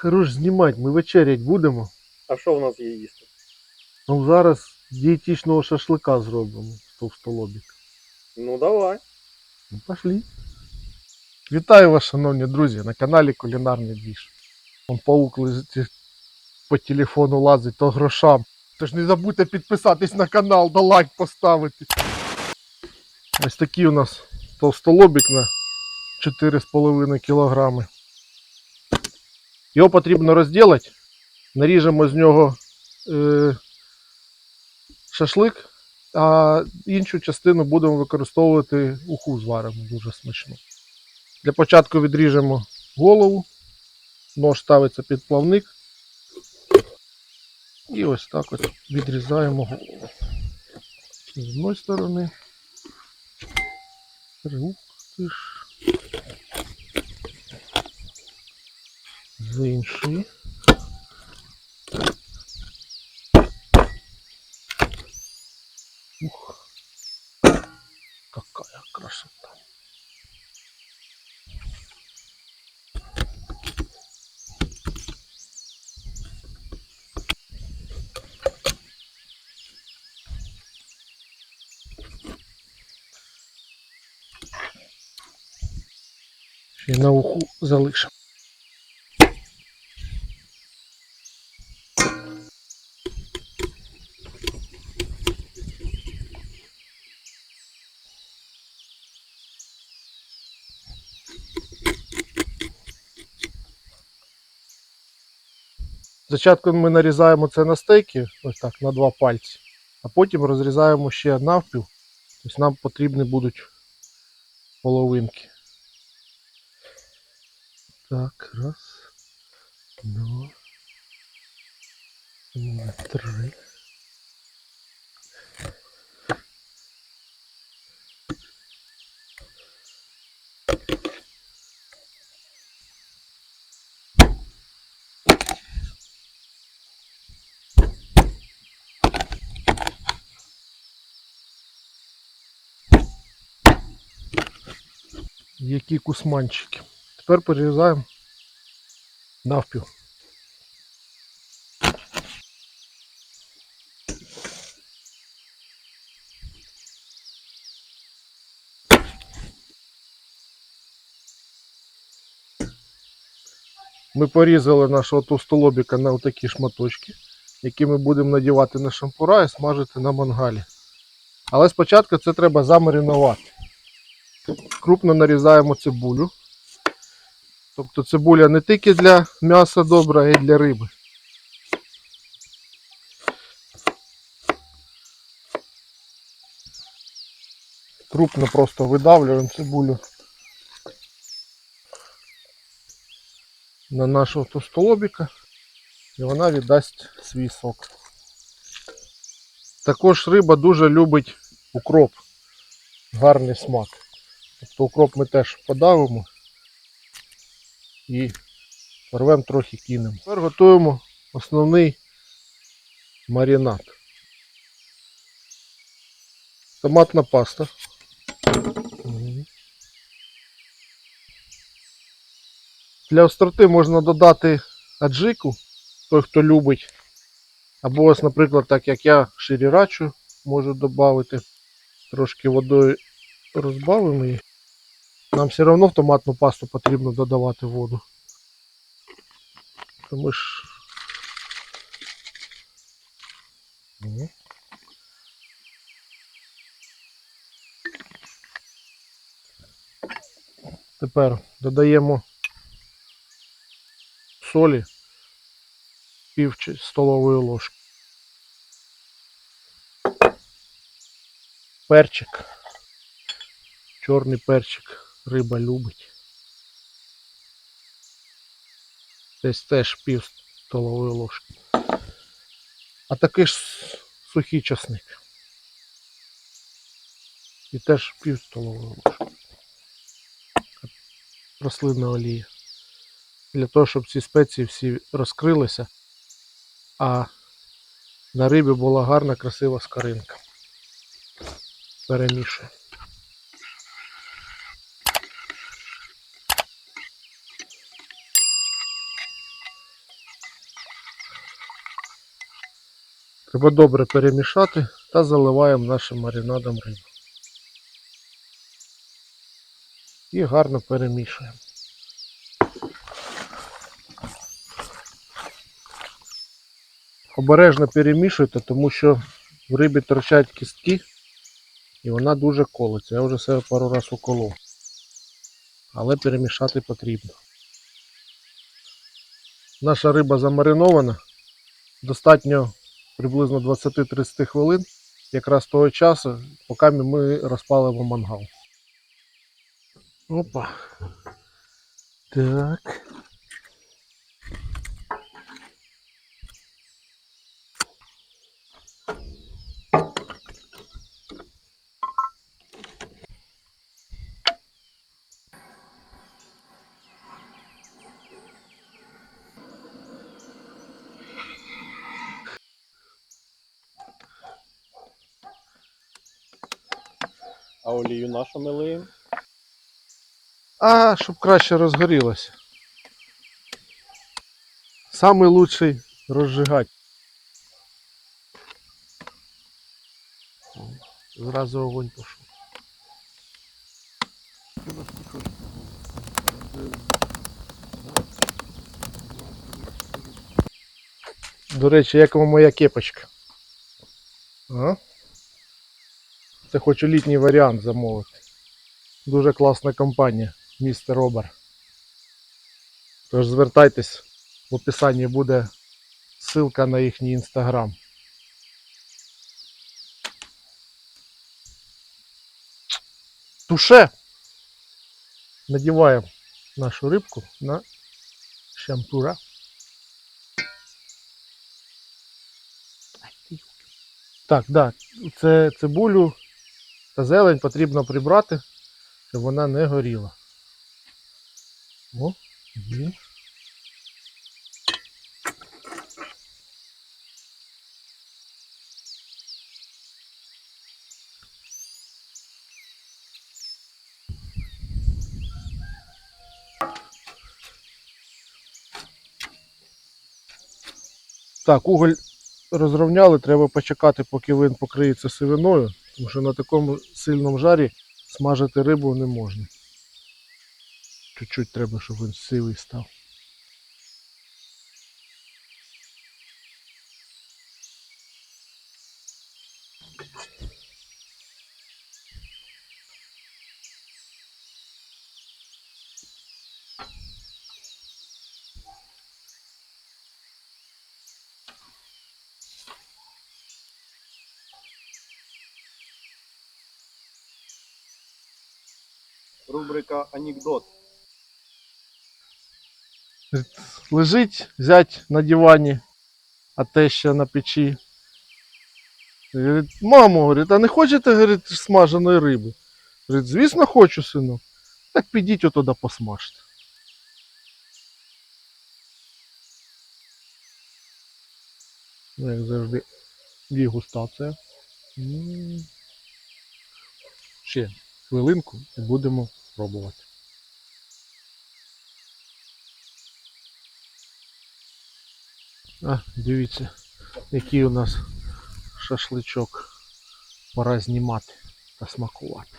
Хорош знімати, ми вечерять будемо. А що в нас є їсти? Ну зараз дієтичного шашлика зробимо з товстолобік. Ну давай. Ну, пошли. Вітаю вас, шановні друзі, на каналі Кулінарний Двіж. Он паук лежить по телефону лазить, то грошам. Тож не забудьте підписатись на канал, да лайк поставити. Ось такий у нас товстолобік на 4,5 кг. Його потрібно розділити. Наріжемо з нього е, шашлик, а іншу частину будемо використовувати уху зваримо дуже смачно. Для початку відріжемо голову, нож ставиться під плавник. І ось так от відрізаємо голову. З одної сторони. Ух ти. З іншої. Ух. Какая красота. Ще на уху залишимо. Спочатку ми нарізаємо це на стейки, ось так, на два пальці, а потім розрізаємо ще навпіл. Тобто нам потрібні будуть половинки. Так, раз, два, три. Які кусманчики. Тепер порізаємо навпіл. Ми порізали нашого товстолобіка на отакі шматочки, які ми будемо надівати на шампура і смажити на мангалі. Але спочатку це треба замаринувати. Крупно нарізаємо цибулю. Тобто цибуля не тільки для м'яса добра, а й для риби. Крупно просто видавлюємо цибулю на нашого товстолобіка і вона віддасть свій сок. Також риба дуже любить укроп, гарний смак. Тобто укроп ми теж подавимо і порвемо трохи кинемо. Тепер готуємо основний маринад. Томатна паста. Для остроти можна додати аджику, той хто любить. Або ось, наприклад, так як я ширірачу можу додати. Трошки водою розбавимо її. Нам все одно в томатну пасту потрібно додавати воду. Тому ж. Тепер додаємо солі пів столової ложки. Перчик. Чорний перчик риба любить. Десь теж пів столової ложки. А такий ж сухий часник. І теж пів столової ложки. Рослинна олія. Для того, щоб ці спеції всі розкрилися, а на рибі була гарна, красива скаринка. Перемішуємо. Треба добре перемішати та заливаємо нашим маринадом рибу. І гарно перемішуємо. Обережно перемішуйте, тому що в рибі торчать кістки і вона дуже колиться. Я вже себе пару разів уколов. Але перемішати потрібно. Наша риба замаринована. Достатньо приблизно 20-30 хвилин, якраз того часу, поки ми розпалимо мангал. Опа. Так. А олію нашу ми лиємо? А, щоб краще розгорілося. Самий лучший розжигать. Зразу огонь пішов. До речі, як вам моя кепочка? Ага. Це хочу літній варіант замовити. Дуже класна компанія, містер Робер. Тож звертайтесь, в описанні буде ссылка на їхній інстаграм. Туше! Надіваємо нашу рибку на шампура. Так, да, це цибулю та зелень потрібно прибрати, щоб вона не горіла. О, є. Так, уголь розрівняли, треба почекати, поки він покриється сивиною, тому що на такому сильному жарі смажити рибу не можна. Чуть-чуть треба, щоб він сивий став. Рубрика анекдот. Лежить зять на дивані, а теща на печі. Говорить, мамо, говорить, а не хочете говорить, смаженої риби? Говорить, звісно, хочу, сину. Так підіть отуди посмажте. Ну, Як завжди, дегустація. Ще хвилинку і будемо пробувати. А, дивіться, який у нас шашличок. Пора знімати та смакувати.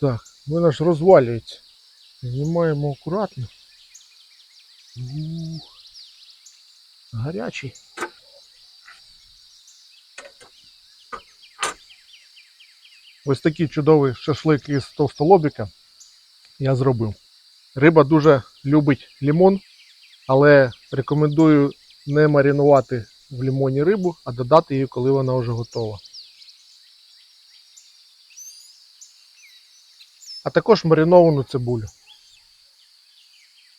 Так, він аж розвалюється. Знімаємо акуратно. Ух, гарячий. Ось такий чудовий шашлик із товстолобіка я зробив. Риба дуже любить лімон, але рекомендую не маринувати в лімоні рибу, а додати її, коли вона вже готова. А також мариновану цибулю.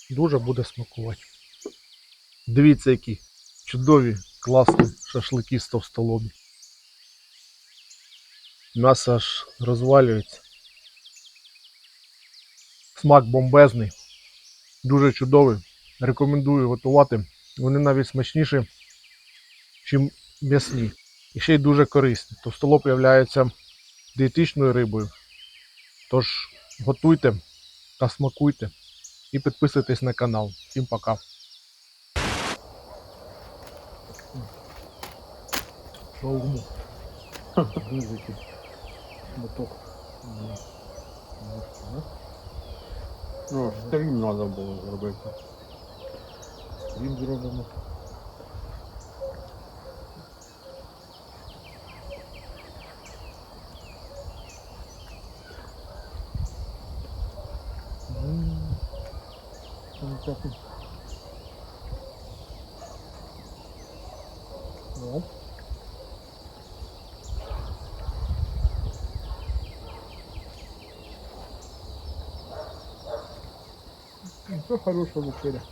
Дуже буде смакувати. Дивіться, які чудові, класні шашлики з товстолобі. М'ясо аж розвалюється. Смак бомбезний, дуже чудовий. Рекомендую готувати. Вони навіть смачніші, ніж м'ясні. І ще й дуже корисні. Товстолоб є дієтичною рибою. Тож готуйте та смакуйте. і підписуйтесь на канал. Всім пока. Шаурму. Визики. Моток. Ну, стрім треба було зробити. Він зробимо. Ну. Це хороша вечеря.